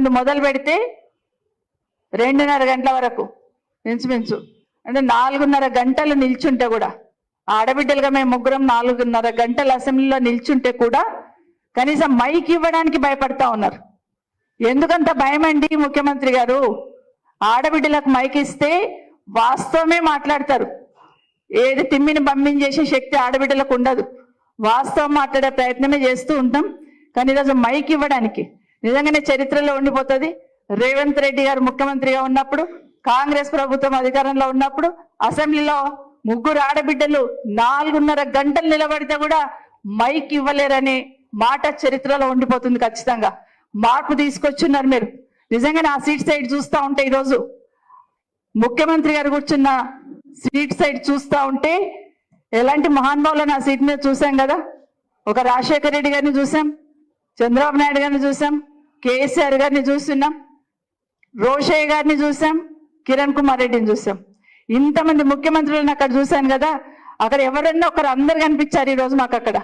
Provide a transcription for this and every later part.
నుండి మొదలు పెడితే రెండున్నర గంటల వరకు ఇంచుమించు. అంటే నాలుగున్నర గంటలు నిల్చుంటే కూడా ఆడబిడ్డలుగా మేము ముగ్గురం నాలుగున్నర గంటలు అసెంబ్లీలో నిల్చుంటే కూడా కనీసం మైక్ ఇవ్వడానికి భయపడతా ఉన్నారు. ఎందుకంత భయం అండి ముఖ్యమంత్రి గారు? ఆడబిడ్డలకు మైక్ ఇస్తే వాస్తవమే మాట్లాడతారు. ఏది తిమ్మిని పంపించేసే శక్తి ఆడబిడ్డలకు ఉండదు. వాస్తవం మాట్లాడే ప్రయత్నమే చేస్తూ ఉంటాం. కానీ ఈరోజు మైక్ ఇవ్వడానికి నిజంగానే చరిత్రలో ఉండిపోతుంది. రేవంత్ రెడ్డి గారు ముఖ్యమంత్రిగా ఉన్నప్పుడు కాంగ్రెస్ ప్రభుత్వం అధికారంలో ఉన్నప్పుడు అసెంబ్లీలో ముగ్గురు ఆడబిడ్డలు నాలుగున్నర గంటలు నిలబడితే కూడా మైక్ ఇవ్వలేరనే మాట చరిత్రలో ఉండిపోతుంది ఖచ్చితంగా. మార్పు తీసుకొచ్చున్నారు మీరు. నిజంగానే ఆ సీట్ సైడ్ చూస్తా ఉంటే ఈరోజు ముఖ్యమంత్రి గారు కూర్చున్న సీట్ సైడ్ చూస్తా ఉంటే ఎలాంటి మహానుభావులు ఆ సీట్ మీద చూసాం కదా? ఒక రాజశేఖర రెడ్డి గారిని చూసాం చంద్రబాబు నాయుడు గారిని చూసాం కేసీఆర్ గారిని చూస్తున్నాం రోషయ్య గారిని చూసాం కిరణ్ కుమార్ రెడ్డిని చూసాం ఇంతమంది ముఖ్యమంత్రులను అక్కడ చూశాను కదా అక్కడ ఎవరన్నా ఒకరు అందరు కనిపించారు ఈరోజు మాకు అక్కడ.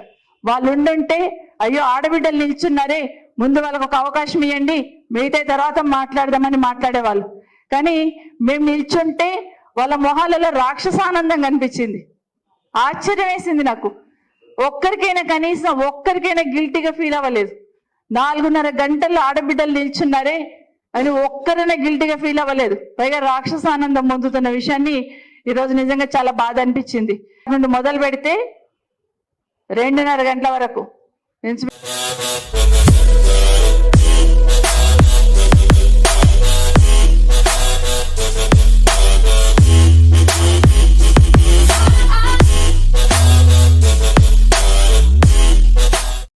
వాళ్ళు ఉండుంటే అయ్యో ఆడబిడ్డలు నిల్చున్నారే ముందు వాళ్ళకు ఒక అవకాశం ఇవ్వండి మిగతా తర్వాత మాట్లాడదామని మాట్లాడేవాళ్ళు. కానీ మేము నిల్చుంటే వాళ్ళ మొహాలలో రాక్షసానందం కనిపించింది. ఆశ్చర్యం వేసింది నాకు. ఒక్కరికైనా కనీసం ఒక్కరికైనా గిల్టీగా ఫీల్ అవ్వలేదు. నాలుగున్నర గంటలు ఆడబిడ్డలు నిల్చున్నారే అని ఒక్కరైనా గిల్టీగా ఫీల్ అవ్వలేదు. పైగా రాక్షసానందం పొందుతున్న విషయాన్ని ఈరోజు నిజంగా చాలా బాధ అనిపించింది. నుండి మొదలు పెడితే రెండున్నర గంటల వరకు.